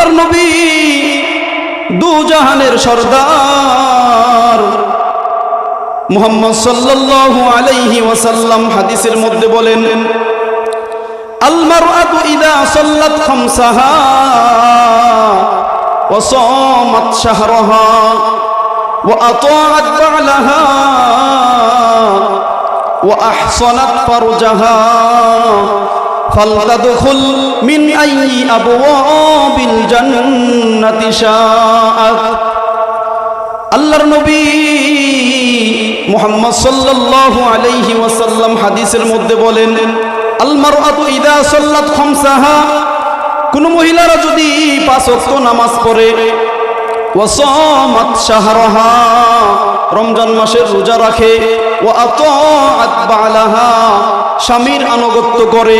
আল্লাহর নবী দু জাহানের সর্দার। মুহাম্মদ সাল্লাল্লাহু আলাইহি ওয়াসাল্লাম হাদিসের মধ্যে বলেন আল মারআতু ইদা সাল্লাত খামসাহা ওয়া সামাত শাহরাহা ওয়া আতাআত বা'লাহা ওয়া আহসানাত ফারজাহা। ফালতাদখুল মিন আই আবওয়াবিল জান্নাতি শাআত আল্লাহর নবী মুহাম্মদ সাল্লাল্লাহু আলাইহি ওয়াসাল্লাম হাদিসের মধ্যে বলেন আল মারআতু ইদা সাল্লাত খামসাহা। কোন মহিলারা যদি পাঁচ ওয়াক্ত নামাজ পড়ে ওয়াসামাত শাহরাহা, রমজান মাসের রোজা রাখে ও আত বালাহা, স্বামীর আনুগত্য করে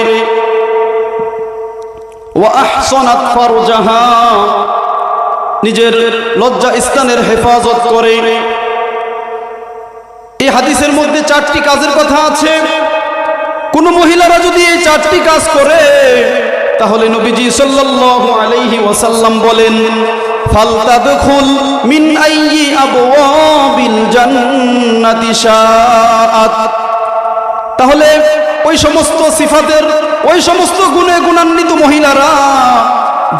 নিজের লজ্জা স্থানের হেফাজত করে। এই হাদিসের মধ্যে চারটি কাজের কথা আছে। কোন মহিলারা যদি এই চারটি কাজ করে, তাহলে নবীজি সাল্লাল্লাহু আলাইহি ওয়াসাল্লাম বলেন মিন তাহলে ওই সমস্ত সিফাতের, ওই সমস্ত গুণে গুণান্বিত মহিলারা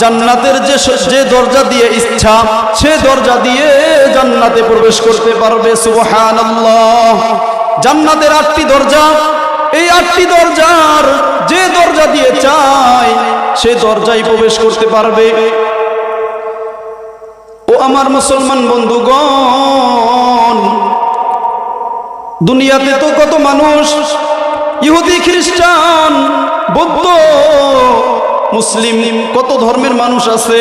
জান্নাতের যে যে দরজা দিয়ে ইচ্ছা, সে দরজা দিয়ে জান্নাতে প্রবেশ করতে পারবে, সুবহানাল্লাহ। জান্নাতের আটটি দরজা, এই আটটি দরজার যে দরজা দিয়ে চায়, সে দরজায় প্রবেশ করতে পারবে। ও আমার মুসলমান বন্ধুগণ, দুনিয়াতে তো কত মানুষ ইহুদি, খ্রিস্টান, বৌদ্ধ, মুসলিম, কত ধর্মের মানুষ আছে,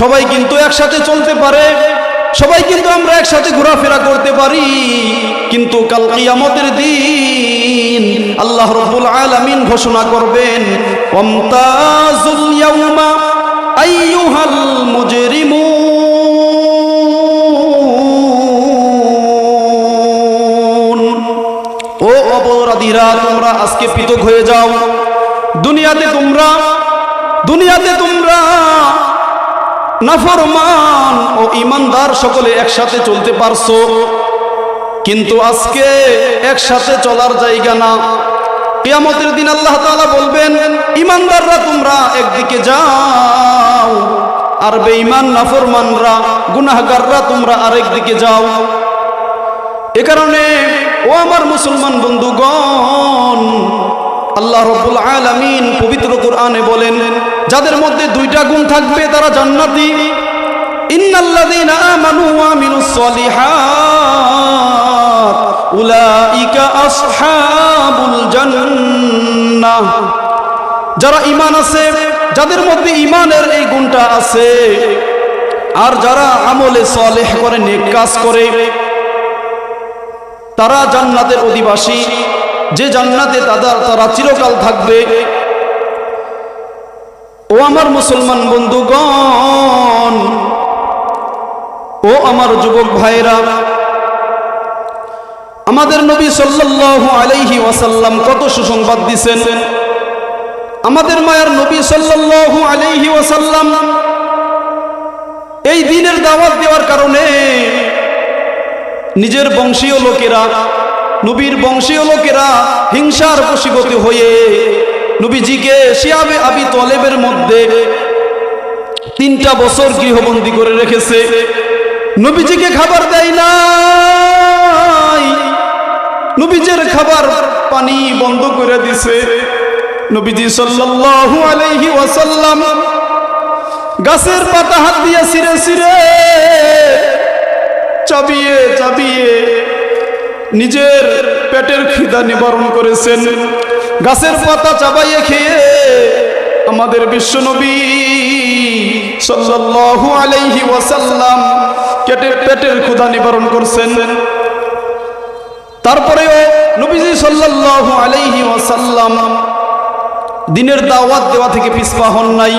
সবাই কিন্তু একসাথে চলতে পারে, সবাই কিন্তু আমরা একসাথে ঘোরাফেরা করতে পারি, কিন্তু কাল কিয়ামতের দিন আল্লাহ রব্বুল আলামিন ঘোষণা করবেন ওমতাজুল ও অপরাধীরা, তোমরা আজকে পৃথক হয়ে যাও। দুনিয়াতে তোমরা দুনিয়াতে তোমরা নাফরমান ও ইমানদার সকলে একসাথে চলতে পারছ। কিন্তু আজকে একসাথে চলার জায়গা না। কিয়ামতের দিন আল্লাহ তাআলা বলবেন, ইমানদাররা তোমরা একদিকে যাও আর বেঈমান, নাফরমানরা, গুনাহগাররা তোমরা আরেক দিকে যাও। এ কারণে, ও আমার মুসলমান বন্ধুগণ, আল্লাহ রব্বুল আলামিন পবিত্র কোরআনে বলেন, যাদের মধ্যে দুইটা গুণ থাকবে তারা জান্নাতি। যারা ঈমান আছে, যাদের মধ্যে ঈমানের এই গুণটা আছে, আর যারা আমলে সলেহ করে, নেক কাজ করে তারা জান্নাতের অধিবাসী। যে জান্নাতে তাদের তারা চিরকাল থাকবে। ও আমার মুসলমান বন্ধুগণ, ও আমার যুবক ভাইরা আমাদের নবী সাল্লাল্লাহু আলাইহি ওয়াসাল্লাম কত সুসংবাদ দিছেন। আমাদের মায়ের নবী সাল্লাল্লাহু আলাইহি ওয়াসাল্লাম এই দিনের দাওয়াত দেওয়ার কারণে নিজের বংশীয় লোকেরা, নবীর বংশীয় লোকেরা হিংসার বশীভূত হয়ে নবীজিকে শিয়াবে আবি তলেবের মধ্যে তিনটা বছর গৃহবন্দী করে রেখেছে। নবীজিকে খাবার দেয় না নবীজের খাবার পানি বন্ধ করে দিছে। নবীজি সাল্লাল্লাহু আলাইহি ওয়াসাল্লাম গাছের পাতা হাত দিয়ে ছিঁড়ে ছিঁড়ে চাবিয়ে চাবিয়ে নিজের পেটের খিদা নিবারণ করেছেন। গাছের পাতা চাবাইয়ে খেয়ে আমাদের বিশ্বনবী সাল্লাল্লাহু আলাইহি ওয়াসাল্লাম পেটের পেটের ক্ষুধা নিবারণ করছেন। তারপরেও নবীজি সাল্লাল্লাহু আলাইহি ওয়াসাল্লাম দিনের দাওয়াত দেওয়া থেকে পিছপা হন নাই।